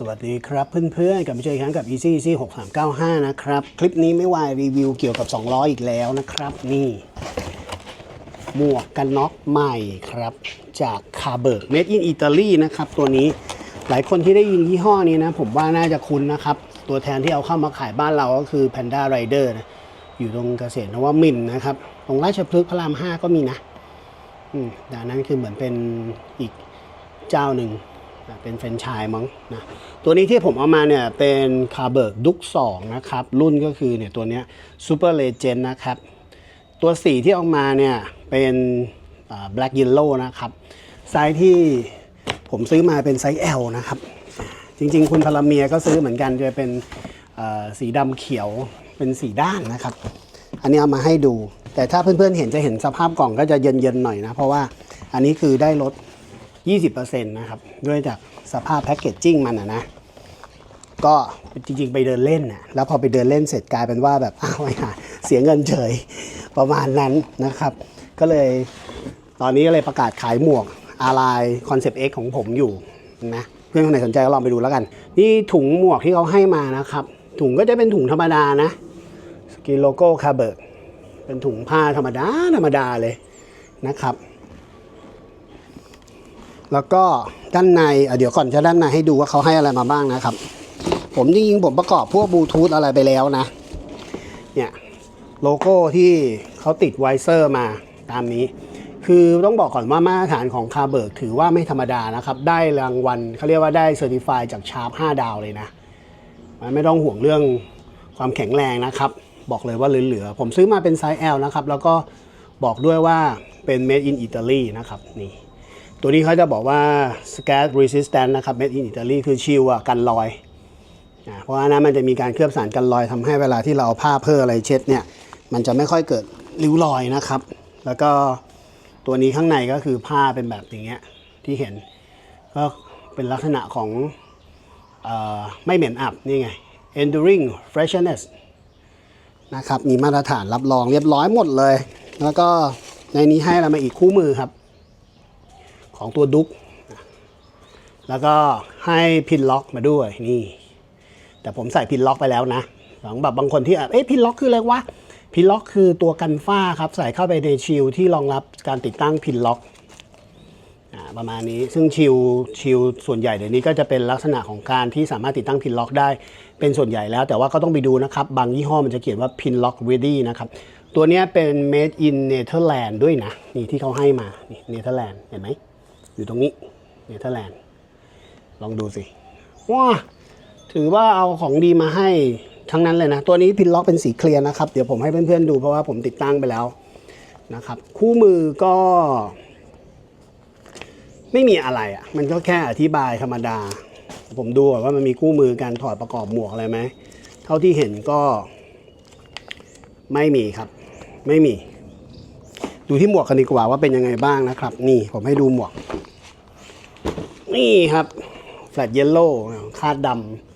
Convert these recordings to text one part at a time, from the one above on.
สวัสดีครับเพื่อนๆกลับมาเจออีกครั้งกับ Easy Easy 6395 นะครับ คลิปนี้ไม่วายรีวิวเกี่ยวกับ 2 ล้ออีกแล้วนะครับ นี่หมวกกันน็อกใหม่ครับ จากคาเบิร์ก Made in Italy นะครับ ตัวนี้หลายคนที่ได้ยินยี่ห้อนี้นะ ผมว่าน่าจะคุ้นนะครับ ตัวแทนที่เอาเข้ามาขายบ้านเราก็คือ Panda Rider นะอยู่ตรงเกษตรนวมินนะครับ ตรงราชพฤกษ์พระราม 5 ก็มีนะอืมแต่อันนั้นคือเหมือนเป็นอีกเจ้าหนึ่ง นะเป็นแฟรนไชส์มั้งนะตัวนี้ที่ผมเอามาเนี่ยเป็นคาเบิร์กดุก2นะครับ รุ่นก็คือเนี่ยตัวเนี้ยซูเปอร์เลเจนนะครับ ตัวสีที่ออกมาเนี่ยเป็นแบล็กเยลโล่นะครับ ไซส์ที่ผมซื้อมาเป็นไซส์ L นะครับ จริงๆ คุณพลเมียก็ซื้อเหมือนกันจะเป็นสีดำเขียวเป็นสีด้านนะครับ อันนี้เอามาให้ดู แต่ถ้าเพื่อนๆเห็นจะเห็นสภาพกล่องก็จะเย็นๆหน่อยนะ เพราะว่าอันนี้คือได้ลด 20%นะครับ ด้วยจากสภาพแพคเกจจิ้งมันอะนะ ก็จริงๆ ไปเดินเล่นนะแล้วพอไปเดินเล่นเสร็จกลายเป็นว่าแบบอ้าวไอ้ห่าเสียเงินเฉยประมาณนั้นนะครับ ก็เลยตอนนี้ก็เลยประกาศขายหมวกอาลายคอนเซปต์ X ของผมอยู่นะเพื่อนคนไหนสนใจก็ลองไปดูแล้วกัน นี่ถุงหมวกที่เขาให้มานะครับ ถุงก็จะเป็นถุงธรรมดานะสกีโลโก้คาเบิร์กเป็นถุงผ้าธรรมดาธรรมดาเลยนะครับ แล้วก็ด้านในเดี๋ยวก่อนจะด้านในให้ดูว่าเขาให้อะไรมาบ้างนะครับ ผมจริงๆผมประกอบพวกบลูทูธอะไรไปแล้วนะ เนี่ยโลโก้ที่เขาติดไวเซอร์มาตามนี้ คือต้องบอกก่อนว่ามาตรฐานของคาเบิร์กถือว่าไม่ธรรมดานะครับ ได้รางวัลเขาเรียกว่าได้เซอร์ติฟายจากชาร์ป5ดาวเลยนะ มันไม่ต้องห่วงเรื่องความแข็งแรงนะครับ บอกเลยว่าเหลือๆ ผมซื้อมาเป็นไซส์ L นะครับ แล้วก็บอกด้วยว่าเป็น made in Italy นะครับนี่ ตัวนี้เขาจะบอกว่า scratch resistant นะครับ made in Italy คือชิลอะกันรอยอ่าเพราะว่านั้นมันจะมีการเคลือบสารกันรอยทำให้เวลาที่เราเอาผ้าเพื่ออะไรเช็ดเนี่ย มันจะไม่ค่อยเกิดริ้วรอยนะครับ แล้วก็ตัวนี้ข้างในก็คือผ้าเป็นแบบอย่างเงี้ยที่เห็น ก็เป็นลักษณะของออไม่เหม็นอับนี่ไง enduring freshness นะครับ มีมาตรฐานรับรองเรียบร้อยหมดเลย แล้วก็ในนี้ให้เรามาอีกคู่มือครับ ของตัวดุ๊กแล้วก็ให้พินล็อกมาด้วยนี่ แต่ผมใส่พินล็อกไปแล้วนะสำหรับบางคนที่แบบเอ๊ะพินล็อกคืออะไรวะพินล็อกคือตัวกันฝ้าครับ ใส่เข้าไปในชิลที่รองรับการติดตั้งพินล็อกอ่าประมาณนี้ซึ่งชิลชิลส่วนใหญ่เดี๋ยวนี้ก็จะเป็นลักษณะของการที่สามารถติดตั้งพินล็อกได้เป็นส่วนใหญ่แล้ว แต่ว่าก็ต้องไปดูนะครับ บางยี่ห้อมันจะเขียนว่าพินล็อก ready นะครับ ตัวนี้เป็น made in Netherlands ด้วยนะ นี่ที่เขาให้มานี่เนเธอร์แลนด์เห็นไหม อยู่ตรงนี้เนเธอร์แลนด์ลองดูสิว้าถือว่าเอาของดีมาให้ทั้งนั้นเลยนะ ตัวนี้พินล็อกเป็นสีเคลียร์นะครับ เดี๋ยวผมให้เพื่อนๆดูเพราะว่าผมติดตั้งไปแล้วนะครับ คู่มือก็ ไม่มีอะไรอะ่ะ มันก็แค่อธิบายธรรมดา ผมดูว่ามันมีคู่มือการถอดประกอบหมวกอะไรไหม เท่าที่เห็นก็ ไม่มีครับ ไม่มี ดูที่หมวกกันดีกว่าว่าเป็นยังไงบ้างนะครับ นี่ผมให้ดูหมวก นี่ครับแฟลตเยลโล่คาดด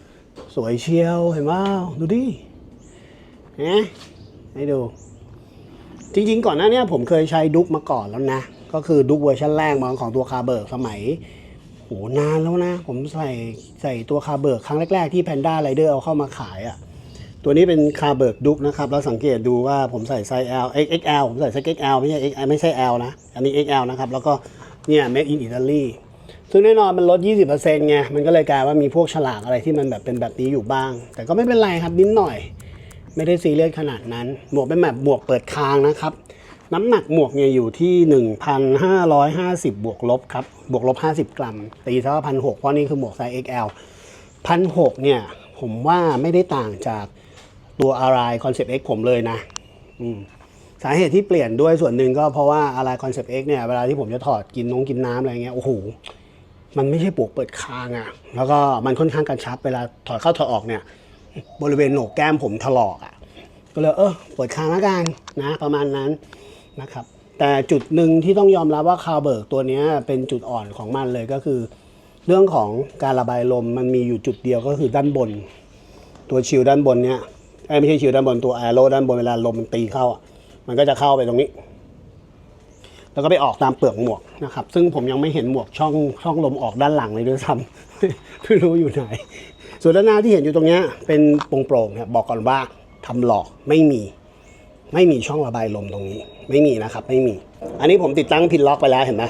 ำสวยเชียวเห็นว่าดูดิเนไหมให้ดู จริงๆ ก่อนหน้านี้ผมเคยใช้ดุ๊กมาก่อนแล้วนะ ก็คือดุ๊กเวอร์ชันแรกมาของตัวคาเบิร์กสมัยโหนานแล้วนะ ผมใส่ใส่ตัวคาเบิร์กครั้งแรก ๆ ที่แพนด้าไรเดอร์เอาเข้ามาขายอะ่ะ ตัวนี้เป็นคาเบิร์กดุ๊กนะครับแล้วสังเกตดูว่าผมใส่ไซส์ L XL ผมใส่ไซส์ XL ไม่ใช่ X ไม่ใช่ L นะ อันนี้ XL นะครับ แล้วก็เนี่ย made in Italy ซึ่งแน่นอนมันลด 20%ไง มันก็เลยกลายว่ามีพวกฉลากอะไรที่มันแบบเป็นแบบนี้อยู่บ้าง แต่ก็ไม่เป็นไรครับนิดหน่อย ไม่ได้ซีเรียสขนาดนั้น หมวกเป็นแบบหมวกเปิดคางนะครับ น้ำหนักหมวกเนี่ยอยู่ที่ 1,550 บวกลบครับ บวกลบ 50 กรัม ตีซะว่าพันหเพราะนี่คือหมวกไซส์ XL พันหเนี่ยผมว่าไม่ได้ต่างจาก ตัวอะไรคอนเซปต์ X ผมเลยนะอืมสาเหตุที่เปลี่ยนด้วยส่วนหนึ่งก็เพราะว่าอะไรคอนเซปต์ X เนี่ยเวลาที่ผมจะถอดกินน้องกินน้ำอะไรเงี้ยโอ้โหมันไม่ใช่ปวกเปิดคางอะ่ะ แล้วก็มันค่อนข้างกระชับเวลาถอดเข้าถอดออกเนี่ย บริเวณโหนกแก้มผมถลอกอะ่ะ ก็เลยเออเปิดคางล้วกันนะประมาณนั้นนะครับ แต่จุดหนึ่งที่ต้องยอมรับว่าคาเบิร์กตัวนี้เป็นจุดอ่อนของมันเลยก็คือ เรื่องของการระบายลมมันมีอยู่จุดเดียวก็คือด้านบน ตัวชิลด้านบนเนี้ย เอ้ไม่ใช่ชิลด้านบนตัวแอโร่ด้านบนเวลาลมมันตีเข้าอะมันก็จะเข้าไปตรงนี้ แล้วก็ไปออกตามเปลือกหมวกนะครับ ซึ่งผมยังไม่เห็นหมวกช่องช่องลมออกด้านหลังเลยด้วยซ้ำไม่รู้อยู่ไหน ส่วนด้านหน้าที่เห็นอยู่ตรงเนี้ยเป็นโปร่งๆเนี่ยบอกก่อนว่าทำหลอกไม่มี ไม่มีช่องระบายลมตรงนี้ ไม่มีนะครับ ไม่มี อันนี้ผมติดตั้งพินล็อกไปแล้วเห็นไหม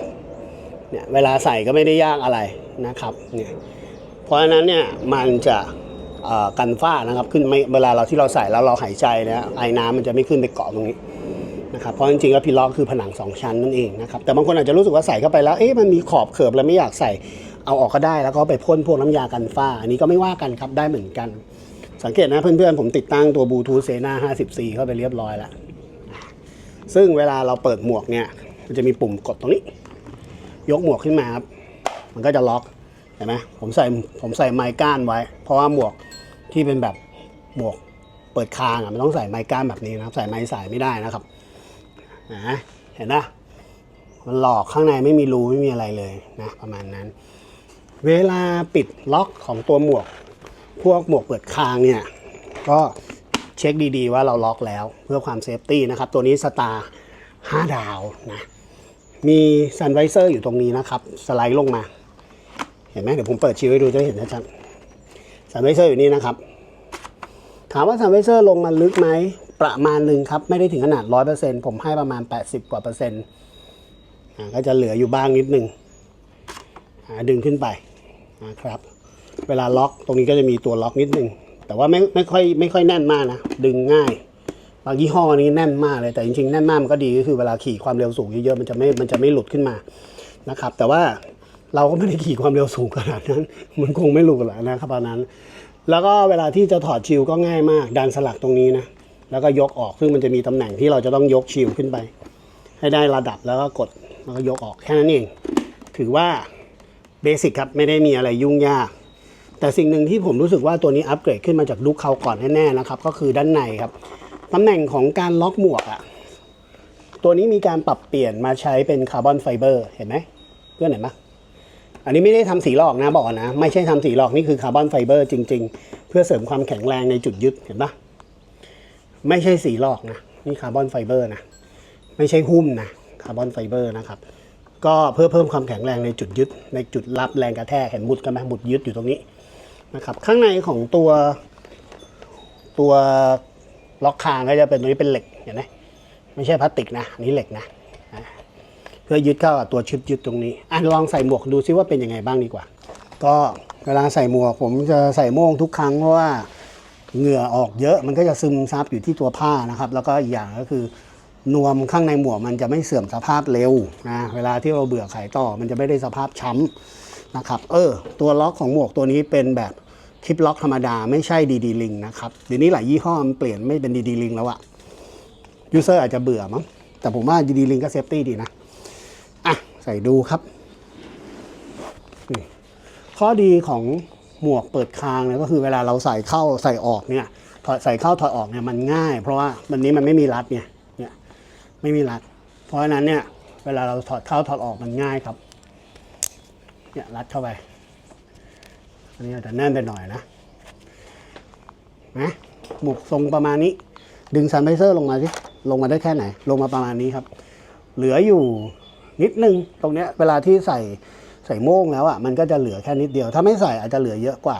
เนี่ยเวลาใส่ก็ไม่ได้ยากอะไรนะครับเนี่ยเพราะฉะนั้นเนี่ยมันจะ กันฝ้านะครับ ขึ้นไม่เวลาเราที่เราใส่แล้วเราหายใจนะไอ้น้ำมันจะไม่ขึ้นไปเกาะตรงนี้นะครับเพราะจริงๆแล้วพินล็อกคือผนังสองชั้นนั่นเองนะครับแต่บางคนอาจจะรู้สึกว่าใส่เข้าไปแล้วเอ๊ะมันมีขอบเขิบแล้วไม่อยากใส่เอาออกก็ได้ แล้วก็ไปพ่นพวกน้ำยากันฝ้า อันนี้ก็ไม่ว่ากันครับได้เหมือนกัน สังเกตนะเพื่อนๆผมติดตั้งตัวบลูทูธเซน่า 50C เข้าไปเรียบร้อยแล้ว ซึ่งเวลาเราเปิดหมวกเนี่ยมันจะมีปุ่มกดตรงนี้ ยกหมวกขึ้นมาครับมันก็จะล็อกเห็นไหมผมใส่ผมใส่ไม้ก้านไว้ เพราะว่าหมวก ที่เป็นแบบหมวกเปิดคางอะมันต้องใส่ไม้ก้านแบบนี้นะครับ ใส่ไม้สายไม่ได้นะครับนะเห็นนะมันหลอกข้างในไม่มีรูไม่มีอะไรเลยนะประมาณนั้น เวลาปิดล็อกของตัวหมวก พวกหมวกเปิดคางเนี่ย ก็เช็คดีๆ ว่าเราล็อกแล้วเพื่อความเซฟตี้นะครับ ตัวนี้สตาร์5ดาวนะมีซันไวเซอร์อยู่ตรงนี้นะครับ สไลด์ลงมา เห็นไหมเดี๋ยวผมเปิดชิวให้ดูจะเห็นชัดๆ ซันไวเซอร์อยู่นี่นะครับ ถามว่าซันไวเซอร์ลงมาลึกไหม ประมาณหนึ่งครับ ไม่ได้ถึงขนาด100%ผมให้ประมาณ80กว่าเปอร์เซ็นต์อ่าก็จะเหลืออยู่บ้างนิดนึงอ่าดึงขึ้นไปนะครับ เวลาล็อกตรงนี้ก็จะมีตัวล็อกนิดนึง แต่ว่าไม่ไม่ค่อยไม่ค่อยแน่นมากนะ ดึงง่าย บางยี่ห้อนี้แน่นมากเลย แต่จริงๆ แน่นมากมันก็ดีก็คือเวลาขี่ความเร็วสูงเยอะๆ มันจะไม่ มันจะไม่หลุดขึ้นมา นะครับ แต่ว่า เราก็ไม่ได้ขี่ความเร็วสูงขนาดนั้น มันคงไม่หลุดหรอกนะครับตอนนั้น แล้วก็เวลาที่จะถอดชิลก็ง่ายมาก ดันสลักตรงนี้นะ แล้วก็ยกออก ซึ่งมันจะมีตำแหน่งที่เราจะต้องยกชิลขึ้นไป ให้ได้ระดับแล้วก็กดแล้วก็ยกออกแค่นั้นเอง ถือว่าเบสิกครับไม่ได้มีอะไรยุ่งยาก แต่สิ่งหนึ่งที่ผมรู้สึกว่าตัวนี้อัปเกรดขึ้นมาจากลุคเขาก่อนแน่ๆนะครับ ก็คือด้านในครับตำแหน่งของการล็อกหมวกอะตัวนี้มีการปรับเปลี่ยนมาใช้เป็นคาร์บอนไฟเบอร์เห็นไหมเพื่อนเห็นไหม อันนี้ไม่ได้ทำสีหลอกนะบอกนะ ไม่ใช่ทำสีหลอกนี่คือคาร์บอนไฟเบอร์จริง ๆ เพื่อเสริมความแข็งแรงในจุดยึดเห็นปะไม่ใช่สีหลอกนะนี่คาร์บอนไฟเบอร์นะไม่ใช่หุ้มนะคาร์บอนไฟเบอร์นะครับก็เพื่อเพิ่มความแข็งแรงในจุดยึด ในจุดรับแรงกระแทกเห็นหมุดกันไหมหมุดยึดอยู่ตรงนี้นะครับข้างในของตัวตัวล็อกคางก็จะเป็นตรงนี้เป็นเหล็กเห็นไหมไม่ใช่พลาสติกนะอันนี้เหล็กนะ เพื่อยึดเข้ากับตัวชุดยึดตรงนี้อะลองใส่หมวกดูซิว่าเป็นยังไงบ้างดีกว่า ก็เวลาใส่หมวกผมจะใส่โม่งทุกครั้งเพราะว่าเหงื่อออกเยอะมันก็จะซึมซับอยู่ที่ตัวผ้านะครับ แล้วก็อีกอย่างก็คือนวมข้างในหมวกมันจะไม่เสื่อมสภาพเร็วนะเวลาที่เราเบื่อขายต่อมันจะไม่ได้สภาพช้ำนะครับ เออ ตัวล็อกของหมวกตัวนี้เป็นแบบคลิปล็อกธรรมดาไม่ใช่ดีดีลิงนะครับเดี๋ยวนี้หลายยี่ห้อมันเปลี่ยนไม่เป็นดีดีลิงแล้วอะยูเซอร์อาจจะเบื่อมั้งแต่ผมว่าดีดีลิงก็เซฟตี้ดีนะอะ ใส่ดูครับนี่ข้อดีของหมวกเปิดคางเนี่ยก็คือเวลาเราใส่เข้าใส่ออกเนี่ยถอดใส่เข้าถอดออกเนี่ยมันง่าย เพราะว่าวันนี้มันไม่มีรัดเนี่ยเนี่ยไม่มีรัด เพราะฉะนั้นเนี่ยเวลาเราถอดเข้าถอดออกมันง่ายครับเนี่ยรัดเข้าไป อันนี้อาจจะแน่นไปหน่อยนะนะหมวกทรงประมาณนี้ ดึงซันไบเซอร์ลงมาสิลงมาได้แค่ไหน ลงมาประมาณนี้ครับ เหลืออยู่ นิดนึงตรงเนี้ยเวลาที่ใส่ใส่โม่งแล้วอะมันก็จะเหลือแค่นิดเดียว ถ้าไม่ใส่อาจจะเหลือเยอะกว่า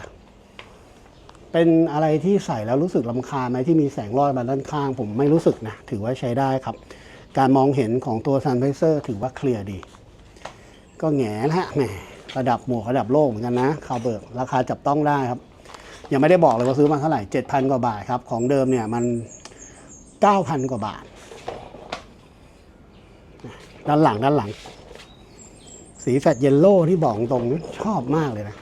เป็นอะไรที่ใส่แล้วรู้สึกลำคาไหมที่มีแสงลอดมาด้านข้าง ผมไม่รู้สึกนะ ถือว่าใช้ได้ครับ การมองเห็นของตัวซันไบเซอร์ถือว่าเคลียร์ดี ก็แงนะฮะแหมระดับหมวกระดับโลกเหมือนกันนะคาวเบิร์กราคาจับต้องได้ครับ ยังไม่ได้บอกเลยว่าซื้อมาเท่าไหร่เจ็ดพันกว่าบาทครับ ของเดิมเนี่ยมันเก้าพันกว่าบาท ด้านหลังด้านหลัง สีแฟตเยลโล่ที่บอกตรงนี้ชอบมากเลยนะ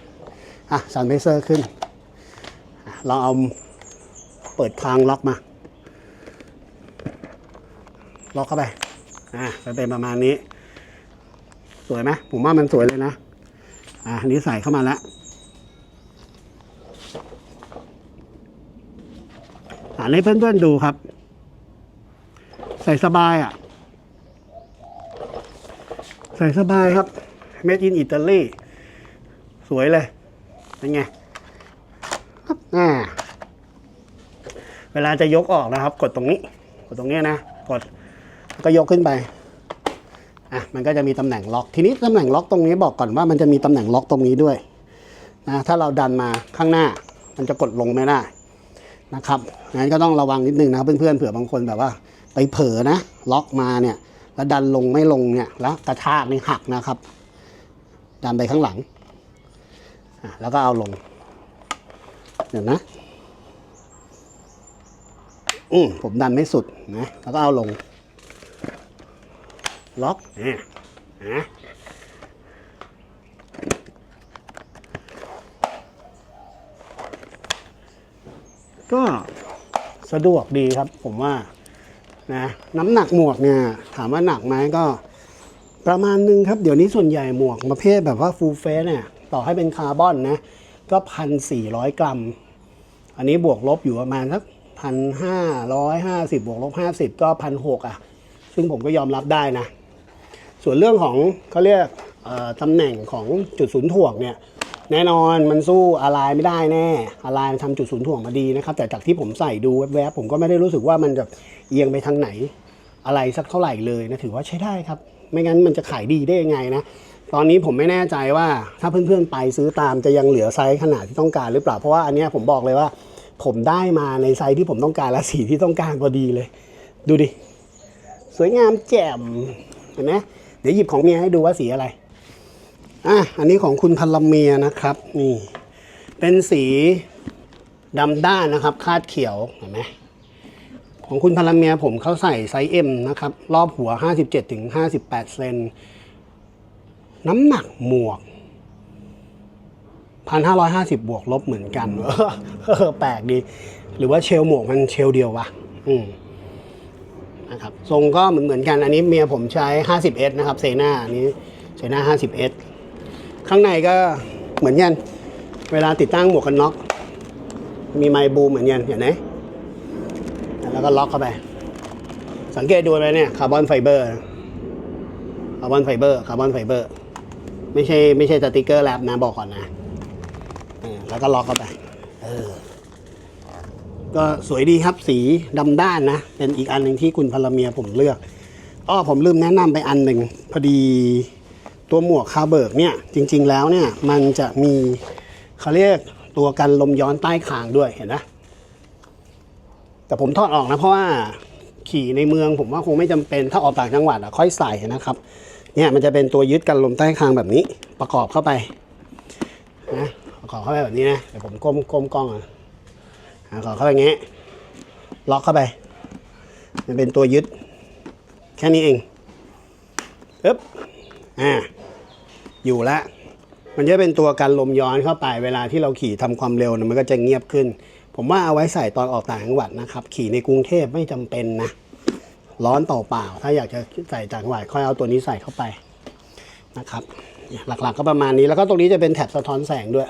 อะซันไบเซอร์ขึ้นอะเราเอาเปิดคางล็อกมา ล็อกเข้าไป อะจะเป็นประมาณนี้ สวยไหมผมว่ามันสวยเลยนะ อะนนี้ใส่เข้ามาแล้วอ่านให้เพื่อนๆดูครับ ใส่สบายอะ ใส่สบายครับ made in Italy สวยเลย เป็นไงอ่าเวลาจะยกออกนะครับ กดตรงนี้ กดตรงนี้นะ กด ก็ยกขึ้นไป อะ มันก็จะมีตำแหน่งล็อก ทีนี้ตำแหน่งล็อกตรงนี้บอกก่อนว่ามันจะมีตำแหน่งล็อกตรงนี้ด้วย นะ ถ้าเราดันมาข้างหน้า มันจะกดลงไม่ได้ นะครับ งั้นก็ต้องระวังนิดนึงนะเพื่อนๆเผื่อบางคนแบบว่า ไปเผลอนะ ล็อกมาเนี่ย แล้วดันลงไม่ลงเนี่ยแล้วกระชากนี่หักนะครับ ดันไปข้างหลังแล้วก็เอาลง เดี๋ยวนะ อืมผมดันไม่สุดนะ แล้วก็เอาลง ล็อกเนี่ยนะก็สะดวกดีครับผมว่า นะน้ำหนักหมวกเนี่ยถามว่าหนักไหมก็ประมาณนึงครับ เดี๋ยวนี้ส่วนใหญ่หมวกประเภทแบบว่าฟูลเฟสเนี่ยต่อให้เป็นคาร์บอนนะ ก็พันสี่ร้อยกรัม อันนี้บวกลบอยู่ประมาณสักพันห้าร้อยห้าสิบบวกลบห้าสิบก็พันหกอะ ซึ่งผมก็ยอมรับได้นะ ส่วนเรื่องของเขาเรียกตำแหน่งของจุดศูนย์ถ่วงเนี่ย แน่นอนมันสู้อะไรไม่ได้แน่อะไรมันทำจุดศูนย์ถ่วงมาดีนะครับ แต่จากที่ผมใส่ดูแวบๆผมก็ไม่ได้รู้สึกว่ามันจะเอียงไปทางไหนอะไรสักเท่าไหร่เลยนะถือว่าใช้ได้ครับ ไม่งั้นมันจะขายดีได้ยังไงนะตอนนี้ผมไม่แน่ใจว่าถ้าเพื่อนๆไปซื้อตามจะยังเหลือไซส์ขนาดที่ต้องการหรือเปล่าเพราะว่าอันเนี้ยผมบอกเลยว่า ผมได้มาในไซส์ที่ผมต้องการและสีที่ต้องการพอดีเลย ดูดิสวยงามแจ่มเห็นไหมเดี๋ยวหยิบของเมียให้ดูว่าสีอะไร อะอันนี้ของคุณพันลเมียนะครับ นี่ เป็นสีดำด้านนะครับ คาดเขียวเห็นไหมของคุณพันลเมียผมเขาใส่ไซส์ M นะครับ รอบหัว 57ถึง58 เซนน้ำหนักหมวก 1,550 บวกลบเหมือนกันเออแปลกดี หรือว่าเชลหมวกมันเชลเดียววะอืมนะครับทรงก็เหมือนเหมือนกันอันนี้เมียผมใช้ 50S นะครับเซนาอันนี้เซนา 50S ข้างในก็เหมือนกันเวลาติดตั้งหมวกกันน็อก มีไมบูมเหมือนกันเห็นไหมแล้วก็ล็อกเข้าไป สังเกตดูไปเนี่ยคาร์บอนไฟเบอร์คาร์บอนไฟเบอร์คาร์บอนไฟเบอร์ไม่ใช่ไม่ใช่สติกเกอร์แลบนะบอกก่อนนะแล้วก็ล็อกเข้าไปเออก็สวยดีครับสีดำด้านนะ เป็นอีกอันหนึ่งที่คุณพลเมียผมเลือกอ้อผมลืมแนะนำไปอันหนึ่งพอดี ตัวหมวกคาเบิร์กเนี่ยจริง ๆ แล้วเนี่ยมันจะมีเขาเรียกตัวกันลมย้อนใต้คางด้วยเห็นไหมแต่ผมถอดออกนะเพราะว่าขี่ในเมืองผมว่าคงไม่จำเป็นถ้าออกต่างจังหวัดอะค่อยใส่นะครับเนี่ยมันจะเป็นตัวยึดกันลมใต้คางแบบนี้ ประกอบเข้าไปนะประกอบเข้าไปแบบนี้นะเดี๋ยวผมก้มก้มกล้องอะอะขอบเข้าไปอย่างงี้ล็อกเข้าไป มันเป็นตัวยึด แค่นี้เองปึ๊บอ่า อยู่ละมันจะเป็นตัวกันลมย้อนเข้าไปเวลาที่เราขี่ทำความเร็วนะมันก็จะเงียบขึ้น ผมว่าเอาไว้ใส่ตอนออกต่างจังหวัดนะครับ ขี่ในกรุงเทพไม่จำเป็นนะ ร้อนเปล่าๆถ้าอยากจะใส่ต่างจังหวัดค่อยเอาตัวนี้ใส่เข้าไปนะครับ หลักๆก็ประมาณนี้แล้วก็ตรงนี้จะเป็นแถบสะท้อนแสงด้วย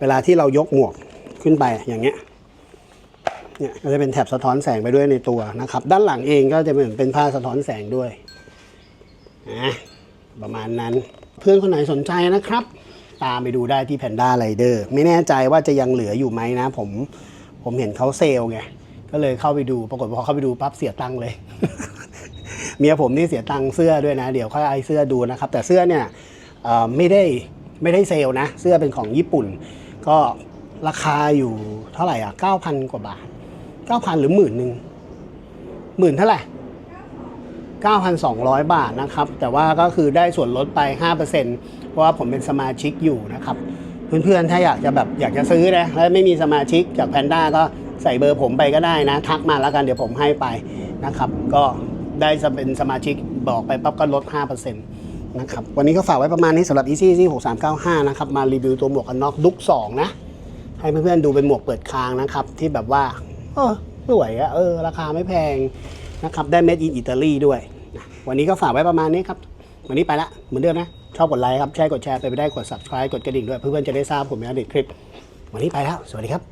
เวลาที่เรายกหมวกขึ้นไปอย่างเงี้ยเนี่ยก็จะเป็นแถบสะท้อนแสงไปด้วยในตัวนะครับ ด้านหลังเองก็จะเหมือนเป็นผ้าสะท้อนแสงด้วยนะประมาณนั้น เพื่อนคนไหนสนใจนะครับ ตามไปดูได้ที่ Panda Rider ไม่แน่ใจว่าจะยังเหลืออยู่ไหมนะ ผมผมเห็นเขาเซล์ไงก็เลยเข้าไปดูปรากฏว่าพอเข้าไปดูปั๊บเสียตังค์เลย เมียผมนี่เสียตังค์เสื้อด้วยนะ เดี๋ยวค่อยเอเสื้อดูนะครับ แต่เสื้อเนี่ยไม่ได้ไม่ได้เซล์นะ เสื้อเป็นของญี่ปุ่น ก็ราคาอยู่เท่าไหร่อะ9,000 กว่าบาท 9,000 หรือหมื่นหนึ่งหมื่นเท่าไหร่ 9,200 บาทนะครับ แต่ว่าก็คือได้ส่วนลดไป 5%เพราะว่าผมเป็นสมาชิกอยู่นะครับ เพื่อนๆ ถ้าอยากจะแบบอยากจะซื้อนะแล้วไม่มีสมาชิกจากแพนด้าก็ใส่เบอร์ผมไปก็ได้นะ ทักมาแล้วกันเดี๋ยวผมให้ไปนะครับ ก็ได้จะเป็นสมาชิกบอกไปปั๊บก็ลด 5%นะครับวันนี้ก็ฝากไว้ประมาณนี้สำหรับ Easy Easy 6395 นะครับ มารีวิวตัวหมวกกันน็อกดุก2 นะ ให้เพื่อนๆดูเป็นหมวกเปิดคางนะครับ ที่แบบว่า เออสวยอะเออ ราคาไม่แพงนะครับ ได้ made in Italy ด้วย วันนี้ก็ฝากไว้ประมาณนี้ครับ วันนี้ไปละ เหมือนเดิมนะ ชอบกดไลค์ครับ แชร์กดแชร์ไปไปได้ กด subscribe กดกระดิ่งด้วย เพื่อนๆจะได้ทราบผมในอดีตคลิป วันนี้ไปแล้ว สวัสดีครับ